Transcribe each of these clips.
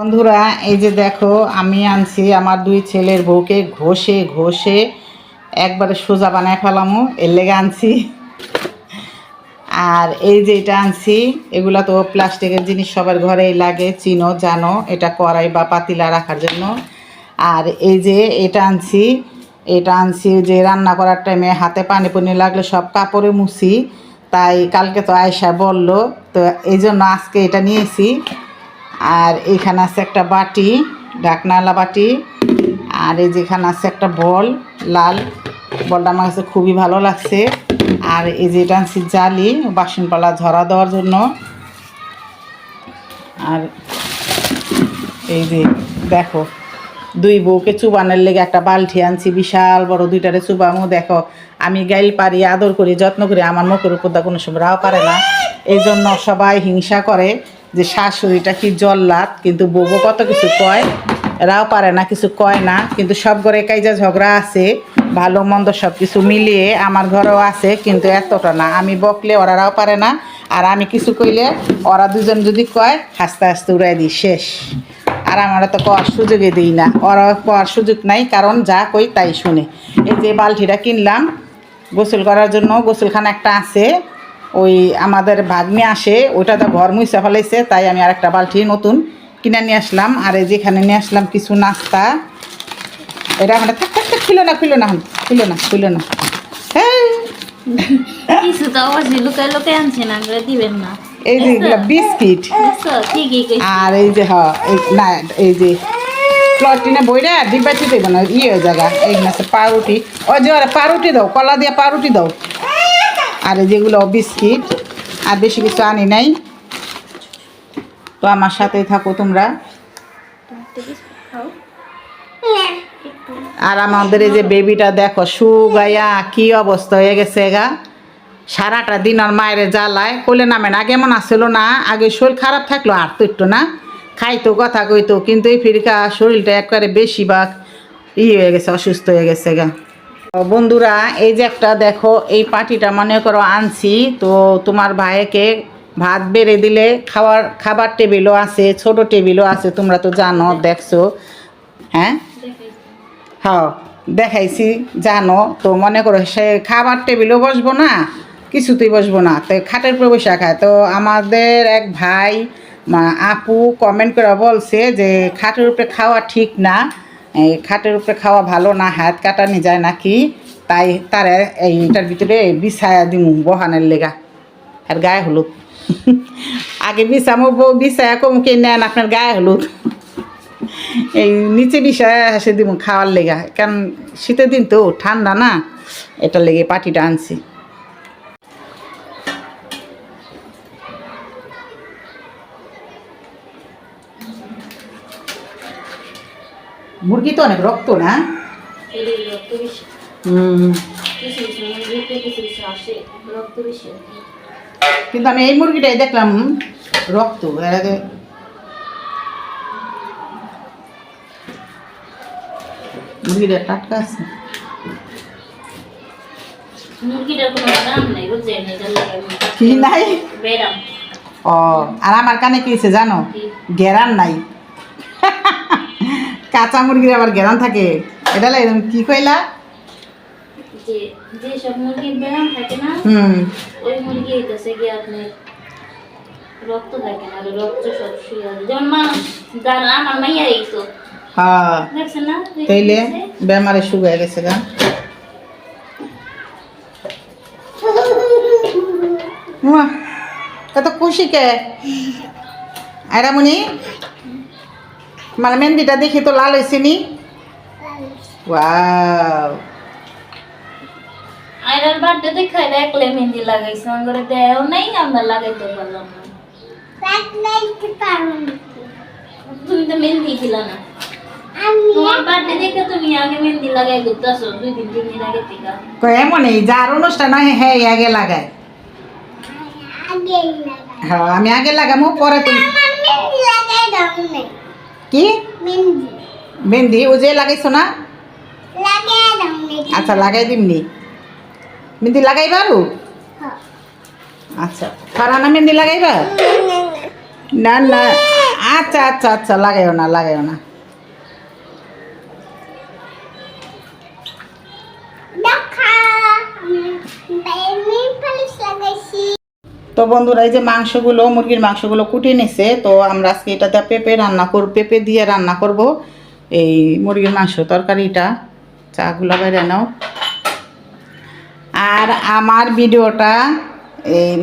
বন্ধুরা, এই যে দেখো, আমি আনছি আমার দুই ছেলের বউকে ঘষে ঘষে একবারে সোজা বানায় ফেলামো, এর লেগে আনছি। আর এই যে এটা আনছি, এগুলা তো প্লাস্টিকের জিনিস সবার ঘরেই লাগে, চিনো, জানো, এটা কড়াই বা পাতিলা রাখার জন্য। আর এই যে এটা আনছি এটা আনছি যে রান্না করার টাইমে হাতে পানি পানি লাগলে সব কাপড়ে মুছি, তাই কালকে তো আয়সা বলল, তো এই জন্য আজকে এটা নিয়েছি। আর এইখানে আছে একটা বাটি ঢাকনালা বাটি, আর এই যেখানে আছে একটা বল, লাল বলটা আমার কাছে খুবই ভালো লাগছে। আর এই যে এটা আনছি জালি, বাসনপালা ঝরা দেওয়ার জন্য। আর এই যে দেখো, দুই বউকে চুবানের লেগে একটা বালতি আনছি, বিশাল বড় দুইটারে চুবামো, দেখো। আমি গাইল পারি, আদর করি, যত্ন করি, আমার মুখের উপর দা কোনো সময় রাও পারে না। এই জন্য সবাই হিংসা করে। যে শাশুড়িটা কি জল্লাদ, কিন্তু বউও কত কিছু কয়? এরাও পারে না, কিছু কয় না, কিন্তু সব ঘরে কাইজা ঝগড়া আছে, ভালো মন্দ সব কিছু মিলিয়ে আমার ঘরেও আছে, কিন্তু এতটা না। আমি বকলে ওরা রাও পারে না, আর আমি কিছু কইলে ওরা দুজন যদি কয়, হাসতে হাসতে উড়াই দিই, শেষ। আর আমরা তো কওয়ার সুযোগই দিই না। ওরা কওয়ার সুযোগ নাই, কারণ যা কই তাই শুনে। এই যে বালতিটা কিনলাম, গোসল করার জন্য গোসলখানা একটা আছে ওই আমাদের ভাগ্নে আসে ওইটা তো ঘর মুইসা ফেলাইছে তাই আমি আর একটা বালতি নতুন কিনে নিয়ে আসলাম। আর এই যেখানে নিয়ে আসলাম কিছু নাস্তা। এটা মানে থাক থাক থাক খুলো না খুলো না খুলো না খুলো না। হ্যাঁ কিছু তো অবশ্যই লুকায় লুকায় আনছেন আমরা দিবেন না। এই যে এগুলো বিস্কিট। আর এই যে হ না এই যে প্লটিনে বইরা ডিব্বাটি দেব না ইয়ে জায়গা এই পাউরুটি। যে পাউরুটি দাও কলা দিয়ে পাউরুটি দাও। আর যেগুলো বিস্কিট, আর বেশি কিছু আনি নাই। তো আমার সাথেই থাকো তোমরা। আর আমাদের এই যে বেবিটা দেখো সুগাইয়া কি অবস্থা হয়ে গেছে গা। সারাটা দিন আর মায়ের জ্বালায়। কোলে নামে না আগে মন আসছিল না? আগে শরীর খারাপ থাকল, আর তো একটু না। খাইতো, কথা কইতো, কিন্তু এই ফিরকা শরীরটা একবারে বেশি বা ই হয়ে গেছে, অসুস্থ হয়ে গেছে গা। বন্ধুরা, এই যে একটা দেখো, এই পাটিটা মনে করো আনছি। তো তোমার ভাইকে ভাত বেড়ে দিলে খাওয়ার, খাবার টেবিলও আছে, ছোট টেবিলও আছে, তোমরা তো জানো, দেখছ। হ্যাঁ? হ্যাঁ দেখাইছি, জানো। তো মনে করো সে খাবার টেবিলও বসবো না, কিছুতেই বসবো না। তো খাটের উপরে বসে খায় তো আমাদের এক ভাই আপু কমেন্ট করে বলছে যে, খাটের উপরে খাওয়া ঠিক না। খাটের উপরে খাওয়া ভালো না, হাত কাটানি যায় নাকি? তাই তার এইটার ভিতরে বিছায়া দিমু বহানের লেগা। আর গায়ে হলুদ। আগে বিছামো, বউ বিছায়া কমকে নেন আপনার গায়ে হলুদ? এই নিচে বিষয় হাসে দিব খাওয়ার লেগা। কারণ শীতের দিন তো ঠান্ডা না, এটার লেগে পাটিটা আনছি। মুরগি তো অনেক রক্ত না। কিন্তু আমি এই মুরগিটাই দেখলাম রক্ত এর আগে মুরগিটা টাটকা আছে। কি নাই? ও আর আমার কানে কি জানো? গেরান নাই। কাঁচা মুরগির আবার গেরান থাকে। এটা লাগে কি কইলা? যে যেসব মুরগির বেরাম থাকে না হুম। ওই মুরগি হইতেছে গিয়ে আপনার রক্ত থাকে না রক্ত সব শুয়ে যেমন মানুষ যার আমার মাইয়া এই তো হ্যাঁ। দেখছেন না? তাইলে বেমারে শুকায় গেছে গা। এত খুশি কে? আয়রামণি মানে মেহেন্দিটা দেখি তো লাল হয়েছে নি? ওয়াও। আয়রার বার্থডে দেখাই দেখলে মেহেন্দি লাগাইছে। আমার ঘরে দেও নেই আমরা লাগাইতে পারলাম না। তুমি তো মেহেন্দি ছিল না। তোমার বার্থডে দেখে তুমি আগে মেহেন্দি লাগাই ঘুরতেছো দুই দিন তিন দিন আগে থেকে। কই এমনই যার অনুষ্ঠান হয় হ্যাঁ এই আগে লাগায়। হ্যাঁ আমি আগে লাগামো পরে তুমি কি? মেহেন্দি। ও যে লাগাইছো না? আচ্ছা লাগাই দিমনি মেহেন্দি লাগাইবা আরও? আচ্ছা ফারানা মেহেন্দি লাগাইবা? না না। আচ্ছা আচ্ছা আচ্ছা লাগাইও না লাগাইও না। তো বন্ধুরা, এই যে মাংসগুলো, মুরগির মাংসগুলো কুটে নিছে, তো আমরা আজকে এটাতে পেঁপে রান্না করব পেঁপে দিয়ে রান্না করব। এই মুরগির মাংস তরকারিটা, চাগুলো বাইরে নাও। আর আমার ভিডিওটা এই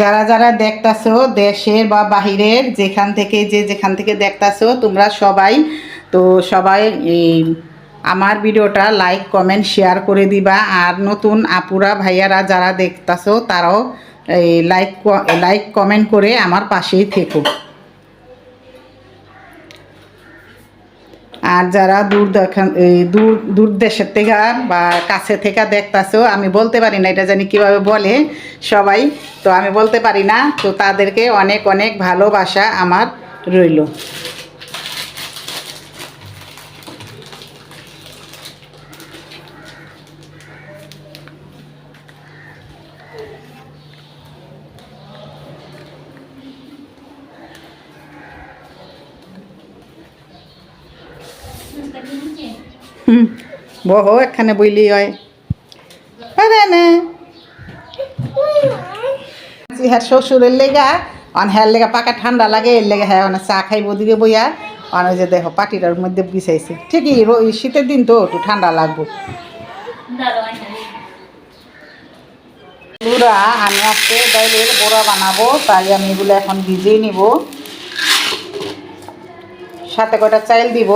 যারা যারা দেখতাছো দেশের বা বাহিরের, যেখান থেকে যে যেখান থেকে দেখতাছো, তোমরা সবাই, তো সবাই এই আমার ভিডিওটা লাইক, কমেন্ট, শেয়ার করে দিবা। আর নতুন আপুরা, ভাইয়ারা যারা দেখতাছো, তারাও এই লাইক লাইক কমেন্ট করে আমার পাশেই থেকো। আর যারা দূর দূর দূর দেশের থেকে বা কাছে থেকে দেখতাছো, আমি বলতে পারি না এটা জানি কীভাবে বলে সবাই, তো আমি বলতে পারি না, তো তাদেরকে অনেক অনেক ভালোবাসা আমার রইল হুম বহ এখানে বইলি হয়। পারে না। শ্বশুরের লেগা, অন হ্যার লেগা পাকা ঠান্ডা লাগে, এর লেগে হ্যাঁ চা খাইব দিকে বইয়া, অন যে দেখো পাটিটার মধ্যে বিছাইছে। ঠিকই শীতের দিন তো একটু ঠান্ডা লাগবো। বন্ধুরা আমি আজকে ডাইলের বড়া বানাবো, তাই আমি এগুলো এখন ভিজিয়ে নিব। সাথে কয়টা চাইল দিব।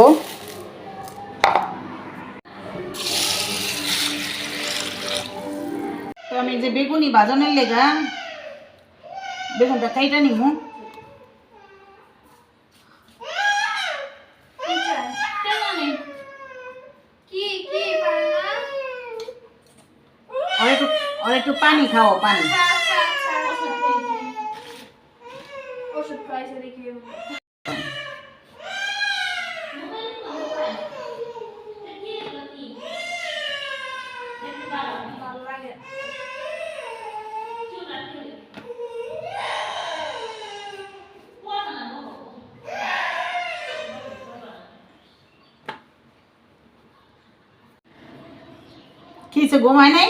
যে বেগুনি বাজানোর লেগা বেগুনটা কাইটা নিমু। আর একটু আর একটু পানি খাও পানি। ওষুধ খাইছে দেখি। কি সে ঘুমায় নাই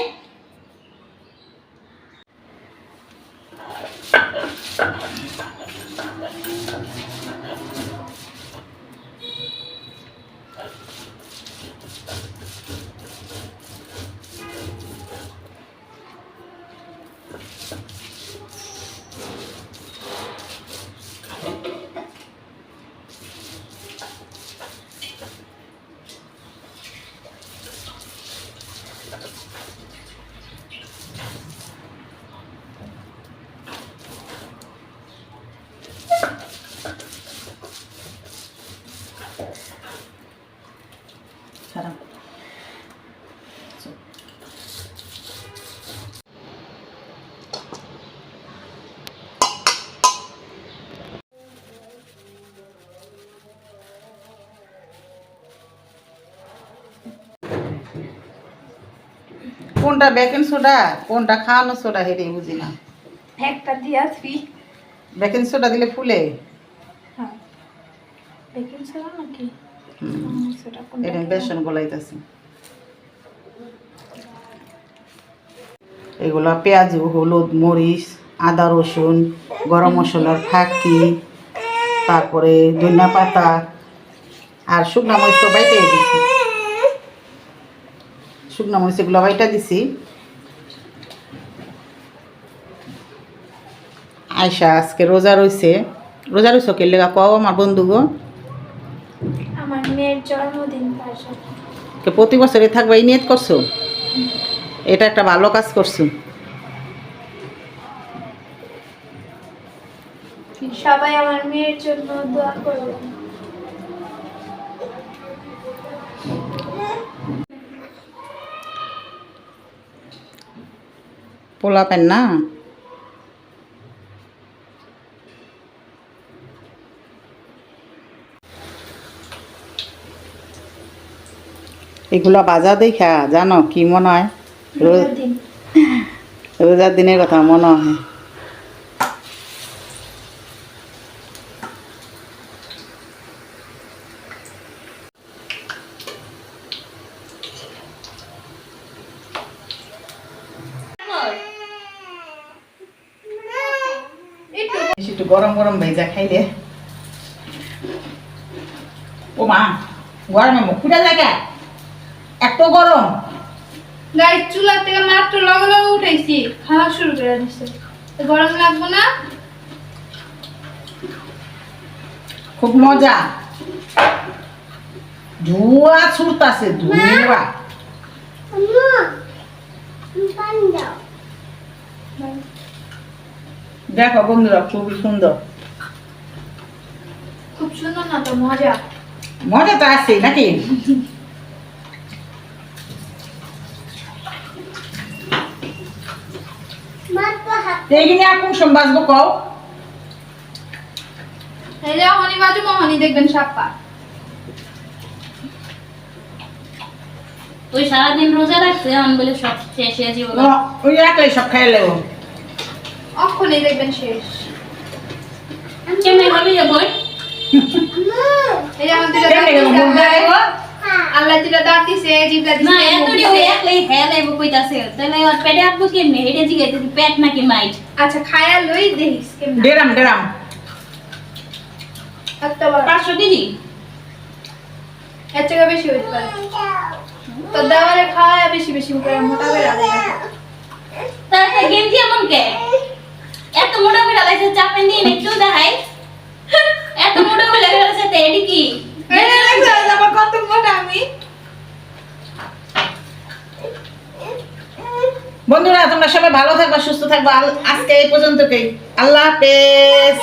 কোনটা বেকিং সোডা কোনটা খাওয়ানো সোডা হেঁটে বুঝি না। একটা দিয়ে আসবি বেকিং সোডা দিলে ফুলে? হ্যাঁ। বেকিং সোডা নাকি? এটা বেসন গলাইতেছি। এগুলো পেঁয়াজ হলুদ মরিচ আদা রসুন গরম মশলার ফাঁকি তারপরে ধনিয়া পাতা আর শুকনা মরিচ তো বাইটে দিছি। শুকনা মরিচ এগুলো বাইটা দিছি। আয়সা আজকে রোজা রইছে। রোজা রইছ কে লেগা? কও আমার বন্ধু গো। আমার মেয়ের জন্মদিন কে প্রতি বছরে থাকবে এই নিয়ত করছ? এটা একটা ভালো কাজ করছ। সবাই আমার মেয়ের জন্য দোয়া করবেন পোলা পেন না? এগুলা বাজা দেখা জানো কি মনে হয়? রোজার দিনের কথা মনে হয়। একটু গরম গরম ভেজা খাইলে। ও মা গরমে মুখ ফুটা জায়গা এত গরম। গাড়ির চুলা থেকে মাত্র লগে লগে উঠাইছি খাওয়া শুরু করে দিছে। গরম লাগবো না? খুব মজা। ধোঁয়া ছুটতাছে ধোঁয়া। দেখো বন্ধুরা খুবই সুন্দর। খুব সুন্দর না তো মজা। মজা তো আছে নাকি? এইখানে আর কোন সময় কও। এই যে হনি বাজু মোহনি দেখবেন সাপ্পা। তুই সারাদিন রোজা রাখছে এখন বলে সব শেষ হয়ে যাবে। ও, ওই একলাই সব খাই লেবো। অক্ষণই দেখবেন শেষ কেমনে হবে যে বই এই আমার দুটা কেমনে গেল মুখ দাঁত দেখাবো? আল্লাহ দুটা দাঁত দিছে জিভটা দিছে মুখ এতটি ওই একলাই হ্যাঁ লাইব কইতাছে তাহলে ওর পেটে আপু কেমনে এটা জিগাইতে পেট নাকি মাইট আচ্ছা খায়া লই দেখিস কেমন ডেরাম ডেরাম পাঁচশো কেজি এর থেকে বেশি হইতে পারে তো দেওয়ালে খাওয়া বেশি বেশি মোটা করে গেঞ্জি এমন কে এত মোটা করে লাগছে চাপে নিয়ে একটু দেখাই এত মোটা করে লাগছে তো এটি কি? আমার কত মোটা আমি? বন্ধুরা তোমরা সবাই ভালো থাকবা সুস্থ থাকবা। আজকে এই পর্যন্তই আল্লাহ হাফেজ।